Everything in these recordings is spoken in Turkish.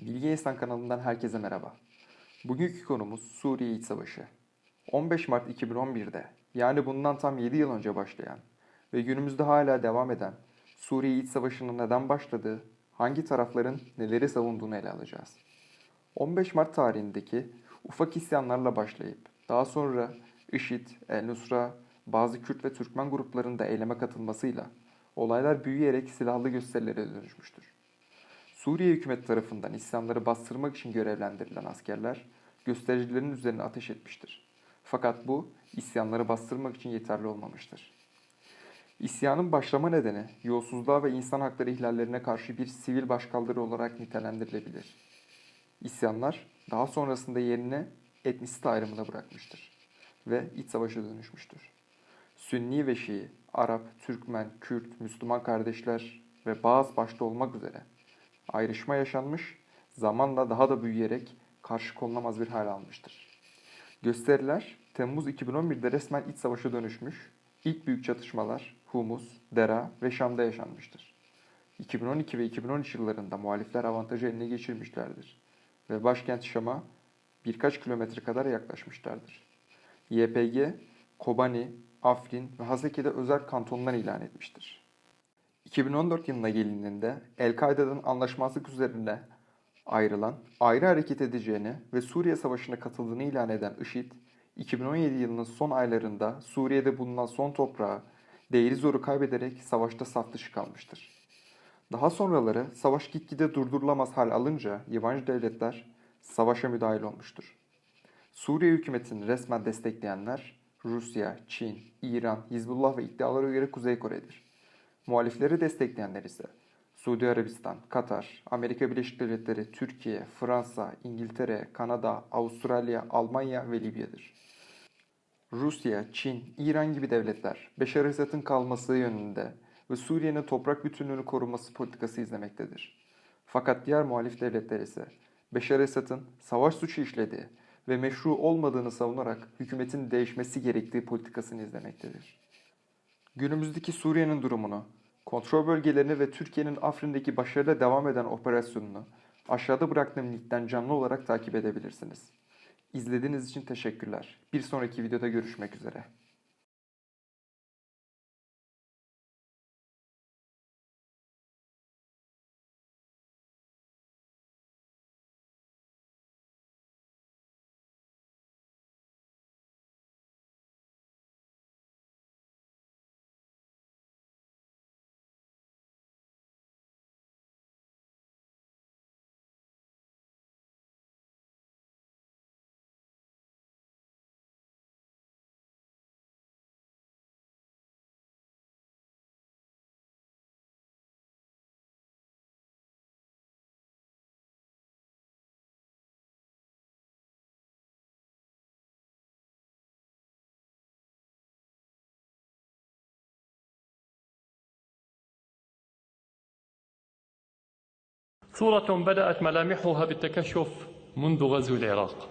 Bilgi Insan kanalından herkese merhaba. Bugünkü konumuz Suriye İç Savaşı. 15 Mart 2011'de yani bundan tam 7 yıl önce başlayan ve günümüzde hala devam eden Suriye İç Savaşı'nın neden başladığı, hangi tarafların neleri savunduğunu ele alacağız. 15 Mart tarihindeki ufak isyanlarla başlayıp daha sonra IŞİD, El Nusra, bazı Kürt ve Türkmen gruplarının da eyleme katılmasıyla olaylar büyüyerek silahlı gösterilere dönüşmüştür. Suriye hükümeti tarafından isyanları bastırmak için görevlendirilen askerler göstericilerin üzerine ateş etmiştir. Fakat bu isyanları bastırmak için yeterli olmamıştır. İsyanın başlama nedeni yolsuzluğa ve insan hakları ihlallerine karşı bir sivil başkaldırı olarak nitelendirilebilir. İsyanlar daha sonrasında yerini etnisite ayrımına bırakmıştır ve iç savaşa dönüşmüştür. Sünni ve Şii, Arap, Türkmen, Kürt, Müslüman kardeşler ve Bağız başta olmak üzere ayrışma yaşanmış, zamanla daha da büyüyerek karşı konulamaz bir hal almıştır. Gösteriler Temmuz 2011'de resmen iç savaşa dönüşmüş, ilk büyük çatışmalar Humus, Dera ve Şam'da yaşanmıştır. 2012 ve 2013 yıllarında muhalifler avantajı eline geçirmişlerdir ve başkent Şam'a birkaç kilometre kadar yaklaşmışlardır. YPG, Kobani, Afrin ve Haseke'de özel kantonlar ilan etmiştir. 2014 yılına gelindiğinde El-Kaide'den anlaşmazlık üzerine ayrılan, ayrı hareket edeceğini ve Suriye Savaşı'na katıldığını ilan eden IŞİD, 2017 yılının son aylarında Suriye'de bulunan son toprağı Deir Zor'u kaybederek savaşta saf dışı kalmıştır. Daha sonraları savaş gitgide durdurulamaz hal alınca yabancı devletler savaşa müdahil olmuştur. Suriye hükümetini resmen destekleyenler Rusya, Çin, İran, Hizbullah ve iddialara göre Kuzey Kore'dir. Muhalifleri destekleyenler ise Suudi Arabistan, Katar, Amerika Birleşik Devletleri, Türkiye, Fransa, İngiltere, Kanada, Avustralya, Almanya ve Libya'dır. Rusya, Çin, İran gibi devletler Beşar Esad'ın kalması yönünde ve Suriye'nin toprak bütünlüğünü koruması politikası izlemektedir. Fakat diğer muhalif devletler ise Beşar Esad'ın savaş suçu işlediği ve meşru olmadığını savunarak hükümetin değişmesi gerektiği politikasını izlemektedir. Günümüzdeki Suriye'nin durumunu, kontrol bölgelerini ve Türkiye'nin Afrin'deki başarıyla devam eden operasyonunu aşağıda bıraktığım linkten canlı olarak takip edebilirsiniz. İzlediğiniz için teşekkürler. Bir sonraki videoda görüşmek üzere. صورة بدأت ملامحها بالتكشف منذ غزو العراق.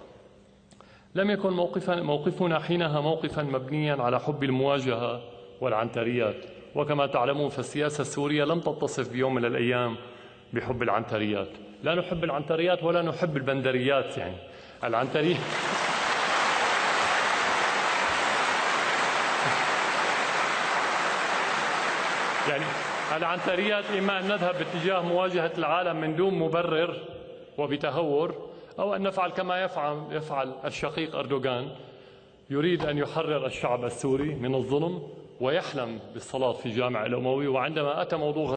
لم يكن موقفا موقفنا حينها موقفا مبنيا على حب المواجهة والعنتريات، وكما تعلمون فالسياسة السورية لم تتصف بيوم من الأيام بحب العنتريات، لا نحب العنتريات ولا نحب البندريات يعني. العنتريات يعني العنتريات إما أن نذهب باتجاه مواجهة العالم من دون مبرر وبتهور أو أن نفعل كما يفعل يفعل الشقيق أردوغان يريد أن يحرر الشعب السوري من الظلم ويحلم بالصلاة في جامع الأموي وعندما أتى موضوع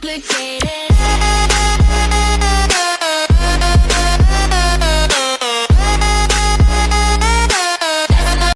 complicated.